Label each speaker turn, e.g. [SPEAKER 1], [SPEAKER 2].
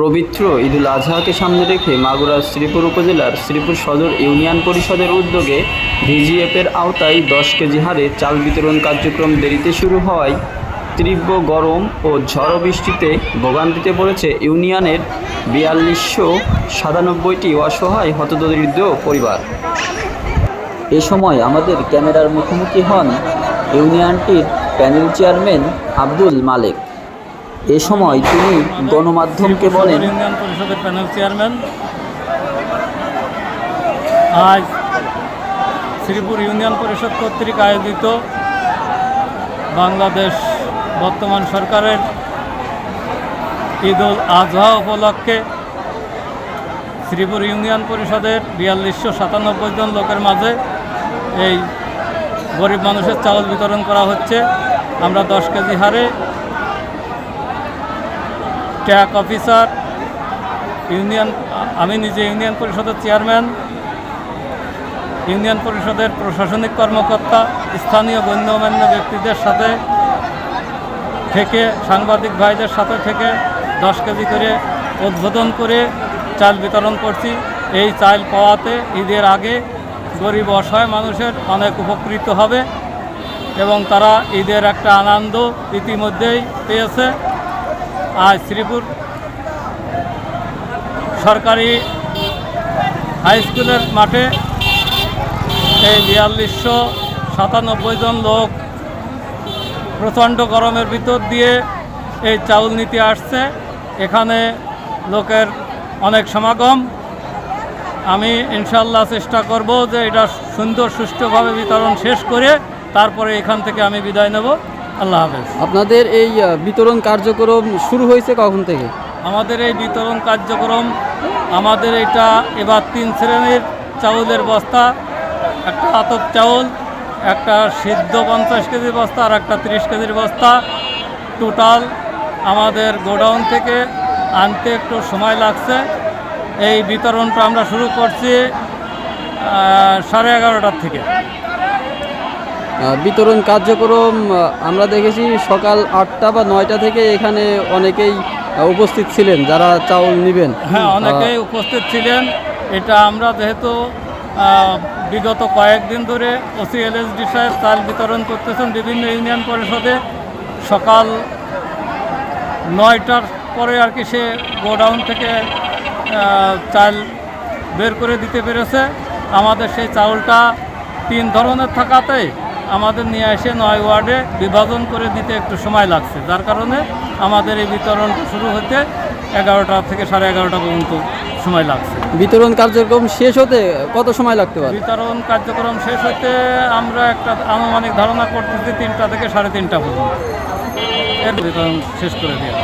[SPEAKER 1] পবিত্র ঈদুল আজহাকে সামনে রেখে মাগুরা শ্রীপুর উপজেলার শ্রীপুর সদর ইউনিয়ন পরিষদের উদ্যোগে ভিজিএফের আওতায় দশ কেজি হারে চাল বিতরণ কার্যক্রম দেরিতে শুরু হওয়ায় তীব্র গরম ও ঝড় বৃষ্টিতে ভোগান্তিতে পড়েছে ইউনিয়নের বিয়াল্লিশশো সাতানব্বইটি অসহায় হতদরিদ্র পরিবার। এ সময় আমাদের ক্যামেরার মুখোমুখি হন ইউনিয়নটির প্যানেল চেয়ারম্যান আব্দুল মালেক। এ সময় তিনি গণমাধ্যমকে বলেন,
[SPEAKER 2] ইউনিয়ন পরিষদের চেয়ারম্যান। আজ শ্রীপুর ইউনিয়ন পরিষদ কর্তৃক আয়োজিত বাংলাদেশ বর্তমান সরকারের ঈদ উল আজহা উপলক্ষে শ্রীপুর ইউনিয়ন পরিষদের বিয়াল্লিশশো সাতানব্বই জন লোকের মাঝে এই গরিব মানুষের চাউল বিতরণ করা হচ্ছে। আমরা দশ কেজি হারে ট্যাক অফিসার, ইউনিয়ন, আমি নিজে ইউনিয়ন পরিষদের চেয়ারম্যান, ইউনিয়ন পরিষদের প্রশাসনিক কর্মকর্তা, স্থানীয় গণ্যমান্য ব্যক্তিদের সাথে থেকে, সাংবাদিক ভাইদের সাথে থেকে দশ কেজি করে উদ্বোধন করে চাল বিতরণ করছি। এই চাল পাওয়াতে ঈদের আগে গরিব অসহায় মানুষের অনেক উপকৃত হবে এবং তারা ঈদের একটা আনন্দ ইতিমধ্যেই পেয়েছে। আজ শ্রীপুর সরকারি হাই স্কুলের মাঠে এই বিয়াল্লিশশো সাতানব্বই জন লোক প্রচণ্ড গরমের ভিতর দিয়ে এই চাউল নিতে আসছে। এখানে লোকের অনেক সমাগম। আমি ইনশাল্লাহ চেষ্টা করব যে এটা সুন্দর সুষ্ঠুভাবে বিতরণ শেষ করে তারপরে এখান থেকে আমি বিদায় নেব। আল্লাহ হাফেজ।
[SPEAKER 3] আপনাদের এই বিতরণ কার্যক্রম শুরু হয়েছে কখন থেকে?
[SPEAKER 2] আমাদের এই বিতরণ কার্যক্রম আমাদের এটা এবার তিন শ্রেণির চাউলের বস্তা একটা আতপ চাউল একটা সিদ্ধ পঞ্চাশ কেজির বস্তা আর একটা তিরিশ কেজির বস্তা। টোটাল আমাদের গোডাউন থেকে আনতে একটু সময় লাগছে। এই বিতরণটা আমরা শুরু করছি সাড়ে এগারোটার থেকে।
[SPEAKER 3] বিতরণ কার্যক্রম আমরা দেখেছি সকাল আটটা বা নয়টা থেকে এখানে অনেকেই উপস্থিত ছিলেন যারা চাউল নেবেন।
[SPEAKER 2] হ্যাঁ অনেকেই উপস্থিত ছিলেন। এটা আমরা যেহেতু বিগত কয়েকদিন ধরে ওসি এলএসডি সাহেব চাল বিতরণ করতেছেন বিভিন্ন ইউনিয়ন পরিষদে। সকাল নয়টার পরে আর কি সে গোডাউন থেকে চাল বের করে দিতে পেরেছে। আমাদের সেই চাউলটা তিন ধরনের থাকাতে আমাদের নিয়ে এসে নয় ওয়ার্ডে বিভাজন করে দিতে একটু সময় লাগছে। যার কারণে আমাদের এই বিতরণ শুরু হতে এগারোটা থেকে সাড়ে এগারোটা পর্যন্ত সময় লাগছে।
[SPEAKER 3] বিতরণ কার্যক্রম শেষ হতে কত সময় লাগতে পারে?
[SPEAKER 2] বিতরণ কার্যক্রম শেষ হতে আমরা একটা আনুমানিক ধারণা করতেছি তিনটা থেকে সাড়ে তিনটা পর্যন্ত। এর বিতরণ শেষ করে দেওয়া।